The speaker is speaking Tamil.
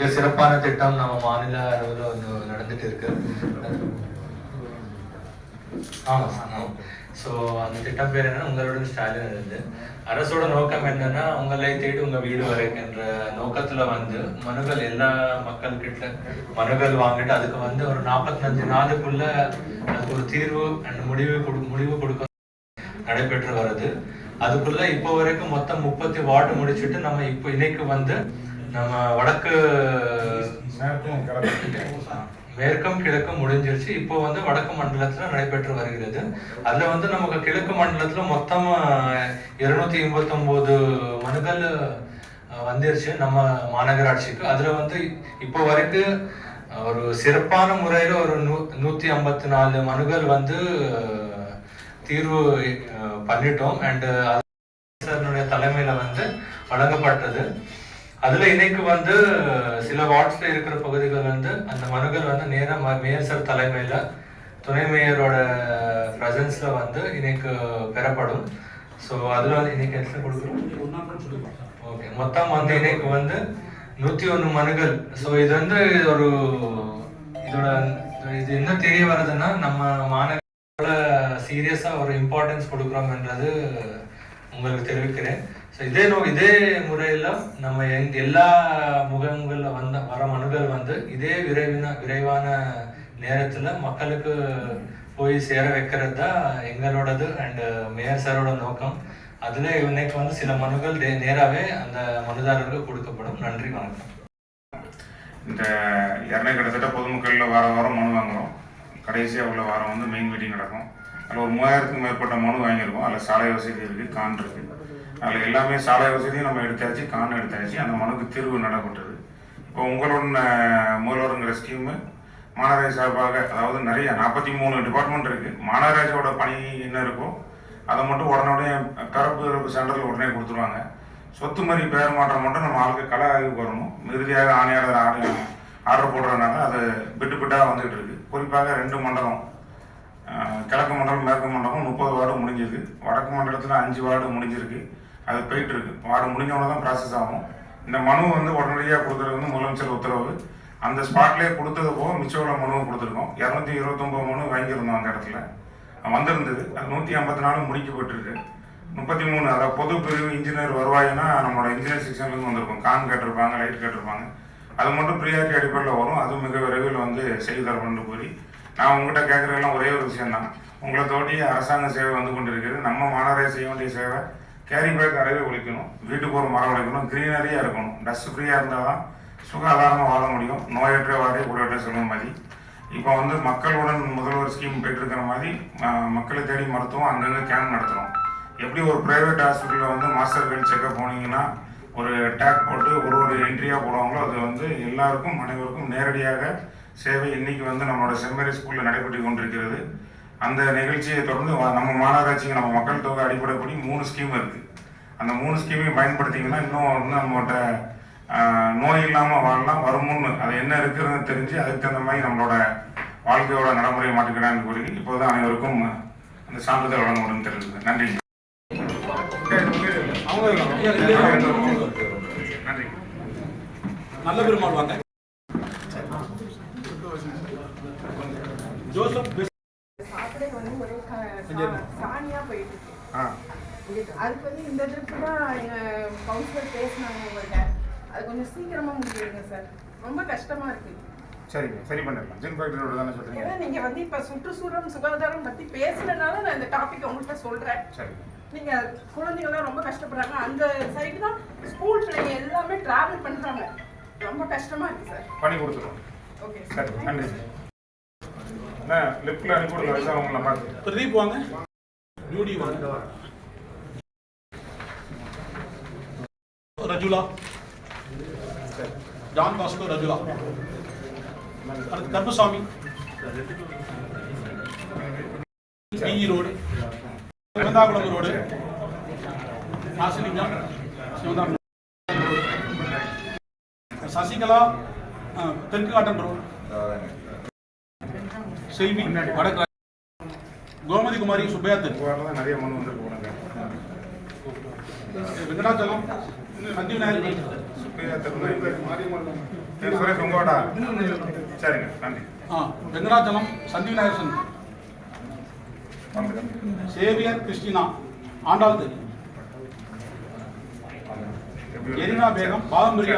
சிறப்பான திட்டம் நம்ம மாநில அளவில் வந்து நடந்துட்டு இருக்கு. ஆமாம் ஆமாம் ஸோ அந்த திட்டம் பேர் என்னன்னா உங்களுடன் ஸ்டாலின் இருந்து. அரசோட நோக்கம் என்னன்னா உங்களை தேடி உங்க வீடு வரைக்கின்ற நோக்கத்துல வந்து மனுகள் எல்லா மக்கள் கிட்ட மனுகள் வாங்கிட்டு அதுக்கு வந்து ஒரு நாற்பத்தஞ்சு நாளுக்குள்ள அதுக்கு ஒரு தீர்வு அண்ட் முடிவு கொடு முடிவு கொடுக்க நடைபெற்று வருது. அதுக்குள்ள இப்போ வரைக்கும் மொத்தம் முப்பத்தி வார்டு முடிச்சுட்டு நம்ம இப்போ இன்னைக்கு வந்து நம்ம வடக்கு மேற்கும் கிழக்கும் முடிஞ்சிருச்சு. இப்போ வந்து வடக்கு மண்டலத்துல நடைபெற்று வருகிறது. அதுல வந்து நமக்கு கிழக்கு மண்டலத்துல மொத்தம் இருநூத்தி எண்பத்தி ஒன்பது மனுக்கள் வந்துருச்சு நம்ம மாநகராட்சிக்கு. அதுல வந்து இப்போ வரைக்கும் ஒரு சிறப்பான முறையில ஒரு நூ நூத்தி ஐம்பத்தி நாலு மனுக்கள் வந்து தீர்வு பண்ணிட்டோம். அண்ட் தலைமையில வந்து வழங்கப்பட்டது. அதுல இன்னைக்கு வந்து சில வார்ட்ஸ்ல இருக்கிற பகுதிகள் வந்து அந்த மனுகள் வந்து நேரா ம- மேயர் சார் தலைமையில துணை மேயரோட பிரசன்ஸ்ல வந்து இன்னைக்கு பெறப்படும். ஸோ அதுல வந்து இன்னைக்கு எத்தனை கொடுக்குறோம்? ஓகே மொத்தம் வந்து இன்னைக்கு வந்து நூத்தி ஒன்று மனுகள். ஸோ இது வந்து ஒரு இதோட இது என்ன தெரிய வருதுன்னா நம்ம மாநகர சீரியஸா ஒரு இம்பார்ட்டன்ஸ் கொடுக்குறோம்ன்றது உங்களுக்கு தெரிவிக்கிறேன். ஸோ இதே நோ இதே முறையில் நம்ம எங் எல்லா முகங்களில் வந்த வர மனுகள் வந்து இதே விரைவின விரைவான நேரத்தில் மக்களுக்கு போய் சேர வைக்கிறது தான் எங்களோடது அண்டு மேயர் சாரோட நோக்கம். அதில் இன்னைக்கு வந்து சில மனுகள் நே- நேராகவே அந்த மனுதாரர்களுக்கு கொடுக்கப்படும். நன்றி வணக்கம். இந்த இரநூறு கிட்டத்தட்ட பொதுமக்களில் வார வாரம் மனு வாங்குறோம். கடைசியாக உள்ள வாரம் வந்து மெயின் மீட்டிங் நடக்கும். அதில் ஒரு மூவாயிரத்துக்கும் மேற்பட்ட மனு வாங்கியிருக்கோம். அதில் சாலை வசதி இருக்குது கான் இருக்குது அதில் எல்லாமே சாலை வசதியும் நம்ம எடுத்தாச்சு கான் எடுத்தாச்சு. அந்த மனுக்கு தீர்வு நடப்பட்டது இப்போ உங்களோட முதல்வருங்கிற ஸ்கீமு மாநகராட்சி சார்பாக அதாவது நிறைய நாற்பத்தி மூணு டிபார்ட்மெண்ட் இருக்குது மாநகராட்சியோட பணி என்ன இருக்கோ அதை மட்டும் உடனே கருப்பு இறப்பு சென்டரில் உடனே கொடுத்துருவாங்க. சொத்து மாதிரி பெயர் மாற்றம் மட்டும் நம்ம ஆளுக்கு கலை ஆய்வு வரணும். இறுதியாக ஆணையாளர் ஆணையம் ஆர்டர் போடுறதுனால அது பிட்டு பிட்டாக வந்துகிட்டு இருக்கு. குறிப்பாக ரெண்டு மண்டலம் கிழக்கு மண்டலம் மேற்கு மண்டலம் முப்பது வார்டு முடிஞ்சிருக்கு. வடக்கு மண்டலத்தில் அஞ்சு வார்டு முடிஞ்சிருக்கு. அது போயிட்டு இருக்கு வார்டு முடிஞ்சவொன்னே தான் ப்ராசஸ் ஆகும். இந்த மனு வந்து உடனடியாக கொடுக்குறது வந்து முதலமைச்சர் உத்தரவு. அந்த ஸ்பாட்லேயே கொடுத்தது போக மிச்சம் உள்ள மனுவை கொடுத்துருக்கோம். இரநூத்தி இருபத்தொம்போது மனு வாங்கியிருந்தோம் அந்த இடத்துல. வந்திருந்தது. அது நூற்றி ஐம்பத்தி நாலு முடிக்கப்பட்டிருக்கு முப்பத்தி மூணு அதாவது பொது பிரிவு இன்ஜினியர் வருவாயினா நம்மளோட இன்ஜினியர் செக்ஷன்லேருந்து வந்திருக்கும். கான் கேட்டிருப்பாங்க லைட் கேட்டிருப்பாங்க. அது மட்டும் ப்ரியாரிட்டி அடிப்படையில் வரும். அது மிக விரைவில் வந்து செய்து தரப்பட்டு போய் நான் உங்ககிட்ட கேட்குறதெல்லாம் ஒரே ஒரு விஷயம்தான். உங்களை தோட்டி அரசாங்க சேவை வந்து கொண்டிருக்கிறது. நம்ம மாணவரை செய்ய வேண்டிய சேவை கேரி பேக் அறவே ஒழிக்கணும். வீட்டுக்கு ஒரு மரம் ஒழிக்கணும். க்ரீனரியாக இருக்கணும். டஸ்ட் ஃப்ரீயாக இருந்தால் தான் சுகாதாரமாக வாழ முடியும். நோயற்ற வாழை உடற்ற சொன்ன மாதிரி. இப்போ வந்து மக்களுடன் முதல்வர் ஸ்கீம் போயிட்டுருக்கிற மாதிரி மக்களை தேடி மருத்துவம் அங்கங்கே கேம்ப் நடத்துகிறோம் எப்படி ஒரு ப்ரைவேட் ஹாஸ்பிட்டலில் வந்து மாஸ்டர் ஹெல்த் செக்அப் போனீங்கன்னா ஒரு டேக் போட்டு ஒரு ஒரு என்ட்ரியாக போடுவாங்களோ அது வந்து எல்லாருக்கும் அனைவருக்கும் நேரடியாக சேவை இன்னைக்கு வந்து நம்மளோட செம்மரி ஸ்கூலில் நடைபெற்று கொண்டிருக்கிறது. அந்த நிகழ்ச்சியை தொடர்ந்து நம்ம மாநகராட்சிக்கு நம்ம மக்கள் தொகை அடிப்படைப்படி மூணு ஸ்கீம் இருக்குது அந்த மூணு ஸ்கீமையும் பயன்படுத்திங்கன்னா இன்னும் இன்னும் நம்மகிட்ட நோய் இல்லாமல் வாழலாம் வருமுன்னு அது என்ன இருக்குதுன்னு தெரிஞ்சு அதுக்கு தகுந்த மாதிரி நம்மளோட வாழ்க்கையோட நடைமுறையை மாற்றிக்கிறான்னு கூறி இப்போது அனைவருக்கும் அந்த சான்றிதழ் வழங்கப்படும் நன்றி. நன்றி. நல்ல பெருமாள் வாங்க ஜோசப் பேச- சாக்கடை வந்து ஒரே க- சா- சாணியா போயிட்டு இருக்கு ஆ அதுக்கு வந்து இந்த ட்ரிப்பு தான் கவுன்சிலர் பேசினாங்க உங்கள்கிட்ட அது கொஞ்சம் சீக்கிரமா முடிச்சிடுங்க சார். ரொம்ப கஷ்டமா இருக்கு. சரிங்க சரி பண்ணிடலாம். ஜின் ஃபேக்டரியோட தானே சொல்கிறீங்க ஏன்னா நீங்க வந்து இப்ப சுற்றுச்சூழல் சுகாதாரம் பத்தி பேசுறதுனால நான் இந்த டாபிக் உங்கள்கிட்ட சொல்றேன். சரிங்க நீங்க குழந்தைங்களாம் ரொம்ப கஷ்டப்படுறாங்க. அந்த சைடு தான் ஸ்கூல் பிள்ளைங்க எல்லாமே டிராவல் பண்றாங்க. ரொம்ப கஷ்டமா இருக்கு சார். பண்ணி கொடுத்துருவோம். ஓகே சரி நன்றி அண்ணா லிஃப்ட்டில் அனுப்பி விடுங்க வயசாக பார்த்து பிரதீப் வாங்க. ஜூடி வாங்க. ரஜுலா. John Bosco Rajula. அடுத்து Karuppasamy PE road. Sivanthakulam road. Nasilingam Sivanthakulam Sasikala அஹ், தெற்கு ரோடு. செல்வி வடக்கு கோமதி குமாரி சுப்பையா தான் நிறைய மனு வந்திருக்கு போனாங்க வெங்கடாச்சலம் மத்திய விநாயகர் சுப்பையா திருநாய் மாரியம்மன் சரி, சுரேஷ் உங்களோட சரிங்க நன்றி. ஆ வெங்கடாச்சலம் சஞ்சீவ் நாயர் வந்துடுங்க. சேவியர் கிறிஸ்டினா ஆண்டாள் தெரு எப்படி எரினா பேகம் பாரம்பரிய